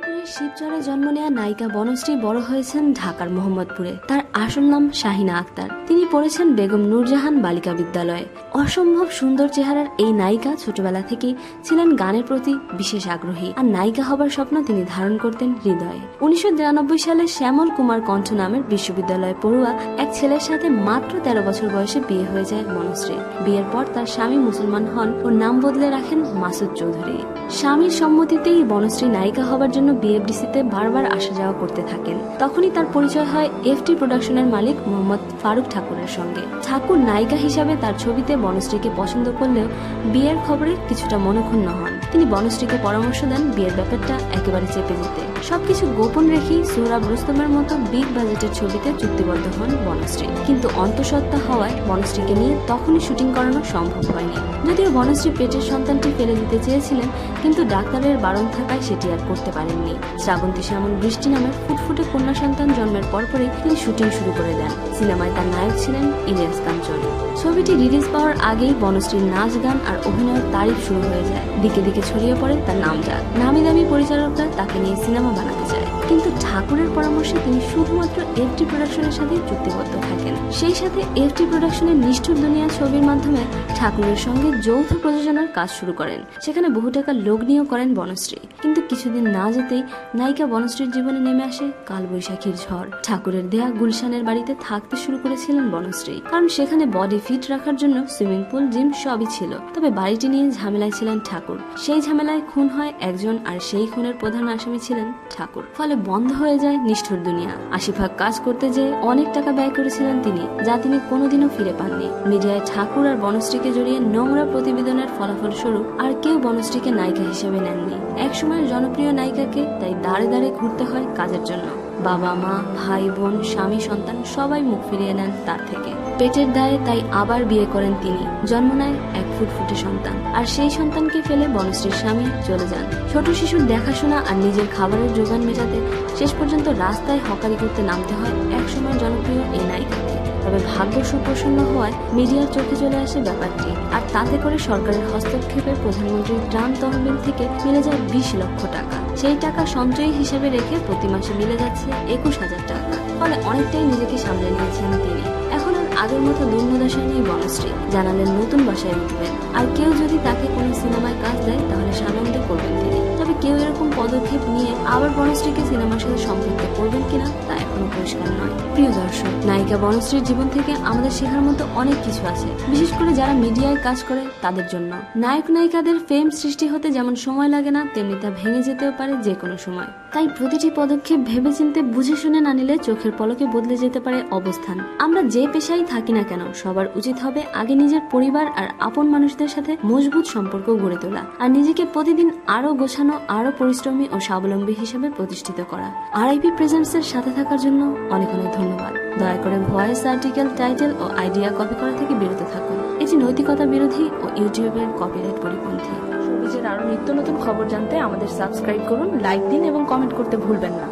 ফরিদপুরের শিবচরে জন্ম নেওয়া নায়িকা বনশ্রী বড় হয়েছেন ঢাকার মোহাম্মদপুরে। তার আসল নাম শাহিনা আক্তার। তিনি পড়েছেন বেগম নূরজাহান বালিকা বিদ্যালয়ে। অসম্ভব সুন্দর চেহারার এই নায়িকা ছোটবেলা থেকেই ছিলেন গানের প্রতি বিশেষ আগ্রহী। আর নায়িকা হবার স্বপ্ন তিনি ধারণ করতেন হৃদয়ে। উনিশশো সালে শ্যামল কুমার কণ্ঠ নামের বিশ্ববিদ্যালয়ে পড়ুয়া এক ছেলের সাথে মাত্র তেরো বছর বয়সে বিয়ে হয়ে যায় মনশ্রী। বিয়ের পর তার স্বামী মুসলমান হন ও নাম বদলে রাখেন মাসুদ চৌধুরী। স্বামীর সম্মতিতেই বনশ্রী নায়িকা হবার জন্য বিএফডিসিতে বারবার আসা যাওয়া করতে থাকেন। তখনই তার পরিচয় হয় এফটি প্রোডাকশনের মালিক মোহাম্মদ ফারুক ঠাকুরের সঙ্গে। ঠাকুর নায়িকা হিসাবে তার ছবিতে বনশ্রীকে পছন্দ করলেও বিয়ের খবরে কিছুটা মনক্ষুণ্ণ হন। তিনি বনশ্রীকে পরামর্শ দেন বিয়ের ব্যাপারটা একেবারে চেপে যেতে সবকিছু গোপন রেখেই সোহরাব রুস্তমের মতো বিগ বাজেটের ছবিতে চুক্তিবদ্ধ হন বনশ্রী। কিন্তু অন্তঃসত্ত্বা হওয়ায় বনশ্রীকে নিয়ে তখনই শুটিং করানো সম্ভব হয়নি। যদিও বনশ্রী পেটের সন্তানটি ফেলে দিতে চেয়েছিলেন, কিন্তু ডাক্তারের বারণ থাকায় সেটি আর করতে পারেননি। শ্রাবন্তী শ্যামল বৃষ্টি নামের ফুটফুটে কন্যা সন্তান জন্মের পরপরই তিনি শুটিং শুরু করে দেন। সিনেমায় তার নায়ক ছিলেন ইলিয়াস কাঞ্চন। ছবিটি রিলিজ পাওয়ার আগেই বনশ্রীর নাচ, গান আর অভিনয়ের তারিফ শুরু হয়ে যায়। দিকে দিকে ছড়িয়ে পড়ে তার নাম যাক নামি দামি পরিচালকরা তাকে নিয়ে সিনেমা বানাতে চায়। কিন্তু ঠাকুরের পরামর্শে তিনি শুধুমাত্র এফটি প্রোডাকশনের সাথে চুক্তিবদ্ধ থাকেন। সেই সাথে এফটি প্রোডাকশনের নিষ্ঠুর দুনিয়া ছবির মাধ্যমে ঠাকুরের সঙ্গে যৌথ প্রযোজনার কাজ শুরু করেন। সেখানে বহু টাকা লগ্নিও করেন বনশ্রী। কিন্তু কিছুদিন না যেতেই নায়িকা বনশ্রীর জীবনে নেমে আসে কালবৈশাখীর ঝড়। ঠাকুরের দেয়া গুলশানের বাড়িতে থাকতে শুরু করেছিলেন বনশ্রী। কারণ সেখানে বডি ফিট রাখার জন্য সুইমিং পুল জিম সবই ছিল। তবে বাড়িটি নিয়ে ঝামেলায় ছিলেন ঠাকুর। সেই ঝামেলায় খুন হয় একজন আর সেই খুনের প্রধান আসামি ছিলেন ঠাকুর। ফলে বন্ধ হয়ে যায় নিষ্ঠুর দুনিয়া। আশি কাজ করতে যেয়ে অনেক টাকা ব্যয় করেছিলেন তিনি, যা তিনি কোনোদিনও ফিরে পাননি। মিডিয়ায় ঠাকুর আর বনশ্রীকে জড়িয়ে নোংরা প্রতিবেদনের ফলাফল স্বরূপ আর কেউ বনশ্রীকে নায়িকা হিসেবে নেননি। একসময়ের জনপ্রিয় নায়িকাকে তাই দাঁড়ে দাঁড়ে ঘুরতে হয় কাজের জন্য। বাবা মা, ভাই বোন, স্বামী, সন্তান সবাই মুখ ফিরিয়ে নেন তার থেকে। পেটের দায়ে তাই আবার বিয়ে করেন তিনি। জন্ম নেয় এক ফুটফুটে সন্তান। আর সেই সন্তানকে ফেলে বনশ্রীর স্বামী চলে যান। ছোট শিশুর দেখাশোনা আর নিজের খাবারের যোগান মেটাতে শেষ পর্যন্ত রাস্তায় হকারি করতে নামতে হয় একসময় জনপ্রিয় এই নায়িকাকে। তবে ভাগ্য সুপ্রসন্ন হওয়ায় মিডিয়ার চোখে চলে আসে ব্যাপারটি। আর তাতে করে সরকারের হস্তক্ষেপে প্রধানমন্ত্রীর ত্রাণ তহবিল থেকে মিলে যায় বিশ লক্ষ টাকা। সেই টাকা সঞ্চয়ী হিসেবে রেখে প্রতি মাসে মিলে যাচ্ছে একুশ হাজার টাকা। ফলে অনেকটাই নিজেকে সামলে নিয়েছেন তিনি। এখন আগের মতো দুর্নদশায় নেই বনশ্রী। জানালেন, নতুন বাসায় উঠবেন আর কেউ যদি তাকে কোনো সিনেমায় কাজ দেয়, তাহলে সানন্দে করবেন তিনি। তবে কেউ এরকম পদক্ষেপ নিয়ে আবার বনশ্রীকে সিনেমার সাথে সম্পৃক্ত করবেন কিনা, তা এখনও পরিষ্কার নয়। প্রিয় দর্শক, নায়িকা বনশ্রীর জীবন থেকে আমাদের শেখার মতো অনেক কিছু আছে। বিশেষ করে যারা মিডিয়ায় কাজ করে, তাদের জন্য। নায়ক নায়িকাদের ফেম সৃষ্টি হতে যেমন সময় লাগে না, তেমনি তা ভেঙে যেতেও পারে যে কোনো সময়। তাই প্রতিটি পদক্ষেপ ভেবেচিন্তে বুঝে শুনে না নিলে চোখের পলকে বদলে যেতে পারে অবস্থান। আমরা যে পেশায় থাকি না কেন, সবার উচিত হবে আগে নিজের পরিবার আর আপন মানুষদের সাথে মজবুত সম্পর্ক গড়ে তোলা আর নিজেকে প্রতিদিন আরও গোছানো, আরও পরিশ্রমী ও স্বাবলম্বী হিসেবে প্রতিষ্ঠিত করা। আরআইপি প্রেজেন্টস এর সাথে থাকার জন্য অনেক অনেক ধন্যবাদ। দয়া করে ভয়েস আর্টিকেল, টাইটেল ও আইডিয়া কপি করা থেকে বিরত থাকুন। এটি নৈতিকতা বিরোধী ও ইউটিউবের কপিরাইট পরিপন্থী। সবুজের আরও নিত্য নতুন খবর জানতে আমাদের সাবস্ক্রাইব করুন লাইক দিন এবং কমেন্ট করতে ভুলবেন না।